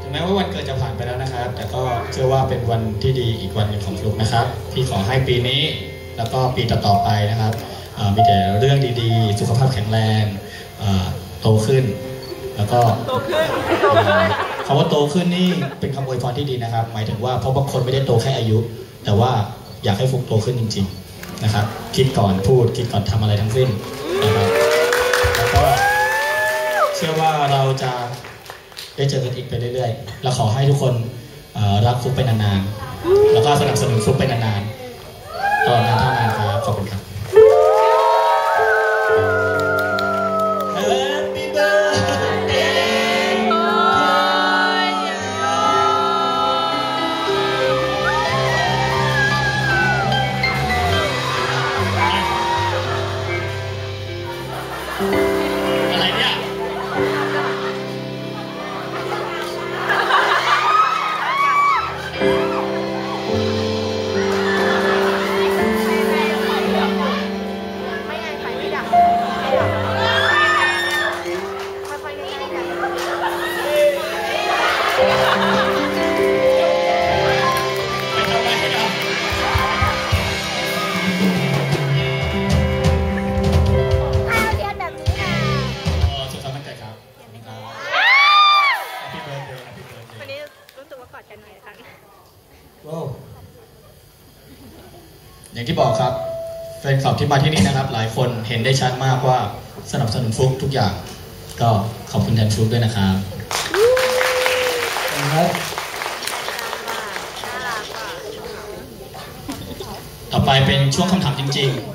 ถึงแม้ว่าวันเกิดจะผ่านไปแล้วนะครับ แต่ก็เชื่อว่าเป็นวันที่ดีอีกวันหนึ่งของฟลุกนะครับที่ขอให้ปีนี้แล้วก็ปีต่อๆไปนะครับมีแต่เรื่องดีๆ สุขภาพแข็งแรงโตขึ้น แล้วก็โตขึ้นคำว่าโตขึ้นนี่เป็นคำอวยพรที่ดีนะครับ หมายถึงว่าเพราะบางคนไม่ได้โตแค่อายุ แต่ว่าอยากให้ฟลุกโตขึ้นจริง ๆ นะครับ คิดก่อนพูด คิดก่อนทำอะไรทั้งสิ้นนะครับแล้วก็เชื่อว่าเราจะได้เจอกันอีกไปเรื่อยๆ เราขอให้ทุกคนรักฟุกไปนานๆ แล้วก็สนับสนุนฟุกไปนาน อย่างที่บอกครับแฟนคลับที่มาที่นี่นะครับ หลายคนเห็นได้ชัดมากว่าสนับสนุนฟลุกทุกอย่าง ก็ขอบคุณแทนฟลุกด้วยนะครับครับต่อไปเป็นช่วงคำถามจริง ๆ